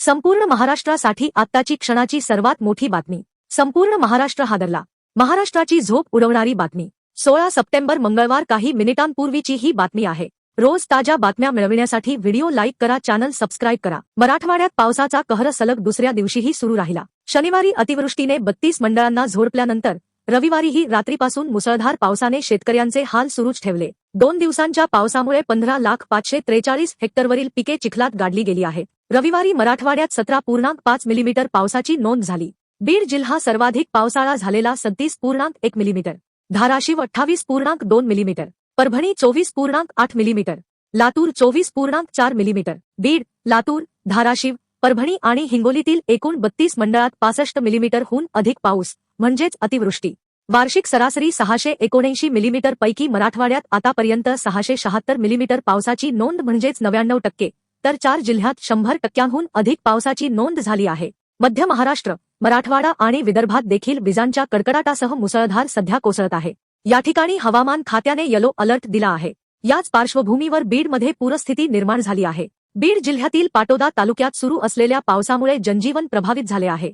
संपूर्ण महाराष्ट्रासाठी आत्ताची क्षणाची सर्वात मोठी बातमी. संपूर्ण महाराष्ट्र हादरला महाराष्ट्राची झोप उडवणारी बातमी. सोळा सप्टेंबर मंगळवार काही मिनिटांपूर्वीची ही बातमी आहे. रोज ताज्या बातम्या मिळविण्यासाठी व्हिडिओ लाईक करा चॅनल सबस्क्राईब करा. मराठवाड्यात पावसाचा कहर सलग दुसऱ्या दिवशीही सुरू राहिला. शनिवारी अतिवृष्टीने बत्तीस मंडळांना झोडपल्यानंतर रविवारीही रात्रीपासून मुसळधार पावसाने शेतकऱ्यांचे हाल सुरूच ठेवले. दोन दिवसांच्या पावसामुळे पंधरा लाख पाचशे त्रेचाळीस हेक्टरवरील पिके चिखलात गाडली गेली आहेत. रविवारी मराठवाड्यात सतरा पूर्णांक पाच मिलीमीटर पावसाची नोंद झाली. बीड जिल्हा सर्वाधिक पावसाळा झालेला सत्तीस पूर्णांक एक मिलीमीटर. धाराशिव अठ्ठावीस पूर्णांक दोन मिलीमीटर. परभणी चोवीस पूर्णांक आठ मिलीमीटर. लातूर चोवीस पूर्णांक चार मिलीमीटर. बीड लातूर धाराशिव परभणी आणि हिंगोलीतील एकूण बत्तीस मंडळात पासष्ट मिलीमीटरहून अधिक पाऊस म्हणजेच अतिवृष्टी. वार्षिक सरासरी सहाशे एकोणऐंशी मिलीमीटर पैकी मराठवाड्यात आतापर्यंत सहाशे शहात्तर मिलीमीटर पावसाची नोंद म्हणजेच नव्याण्णव टक्के. तर चार जिल्ह्यात शंभर टक्क्यांहून अधिक पावसाची नोंद झाली आहे. मध्य महाराष्ट्र मराठवाडा आणि विदर्भात देखील विजांच्या कडकडाटासह मुसळधार सध्या कोसळत आहे. या ठिकाणी हवामान खात्याने येलो अलर्ट दिला आहे. याच पार्श्वभूमीवर बीडमध्ये पूरस्थिती निर्माण झाली आहे. बीड जिल्ह्यातील पाटोदा तालुक्यात सुरू असलेल्या पावसामुळे जनजीवन प्रभावित झाले आहे.